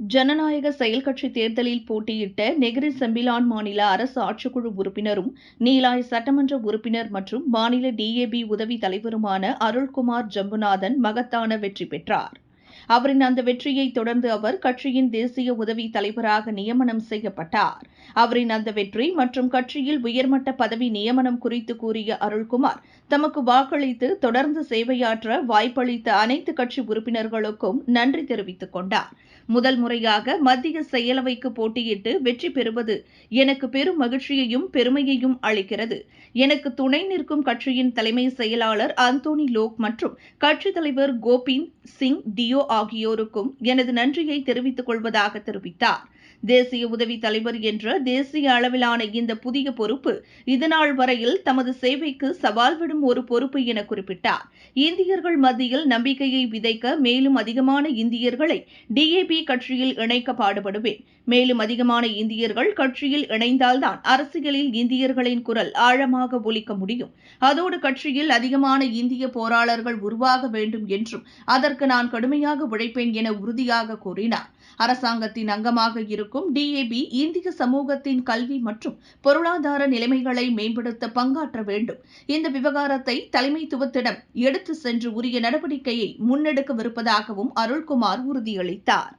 ஜனநாயக செயல் கட்சி தேர்தலில் போட்டியிட்ட நெகிரி செம்பிலான் மாநில அரசு ஆட்சிக்குழு உறுப்பினரும் நீலாய் சட்டமன்ற உறுப்பினர் மற்றும் மாநில டிஏபி உதவி தலைவருமான அருள்குமார் ஜம்புநாதன் மகத்தான வெற்றி பெற்றார். அவரின் அந்த வெற்றியை தொடர்ந்து அவர் கட்சியின் தேசிய உதவி தலைவராக நியமனம் செய்யப்பட்டார். அவரின் அந்த வெற்றி மற்றும் கட்சியில் உயர்மட்ட பதவி நியமனம் குறித்து கூறிய அருள்குமார் தமக்கு வாக்களித்து தொடர்ந்து சேவையாற்ற வாய்ப்பளித்த அனைத்து கட்சி உறுப்பினர்களுக்கும் நன்றி தெரிவித்துக் கொண்டார். முதல் முறையாக மத்திய செயலவைக்கு போட்டியிட்டு வெற்றி பெறுவது எனக்கு பெரும் மகிழ்ச்சியையும் பெருமையையும் அளிக்கிறது. எனக்கு துணை நிற்கும் கட்சியின் தலைமை செயலாளர் அந்தோனி லோக் மற்றும் கட்சித் தலைவர் கோபிந்த் சிங் டியோ ஆகியோருக்கும் எனது நன்றியை தெரிவித்துக் கொள்வதாக தெரிவித்தார். தேசிய உதவி தலைவர் என்ற தேசிய அளவிலான இந்த புதிய பொறுப்பு இதுநாள் வரையில் தமது சேவைக்கு சவால் விடும் ஒரு பொறுப்பு என குறிப்பிட்டார். இந்தியர்கள் மத்தியில் நம்பிக்கையை விதைக்க மேலும் அதிகமான இந்தியர்களை டிஏபி கட்சியில் இணைக்க பாடுபடுவேன். மேலும் அதிகமான இந்தியர்கள் கட்சியில் இணைந்தால்தான் அரசியலில் இந்தியர்களின் குரல் ஆழமாக ஒலிக்க முடியும். அதோடு கட்சியில் அதிகமான இந்திய போராளர்கள் உருவாக வேண்டும் என்றும் அதற்கு நான் கடுமையாக உழைப்பேன் என உறுதியாக கூறினார். அரசாங்கத்தின் அங்கமாக இருக்கும் டிஏபி இந்திய சமூகத்தின் கல்வி மற்றும் பொருளாதார நிலைமைகளை மேம்படுத்த பங்காற்ற வேண்டும். இந்த விவகாரத்தை தலைமைத்துவத்திடம் எடுத்து சென்று உரிய நடவடிக்கையை முன்னெடுக்கவிருப்பதாகவும் அருள்குமார் உறுதியளித்தார்.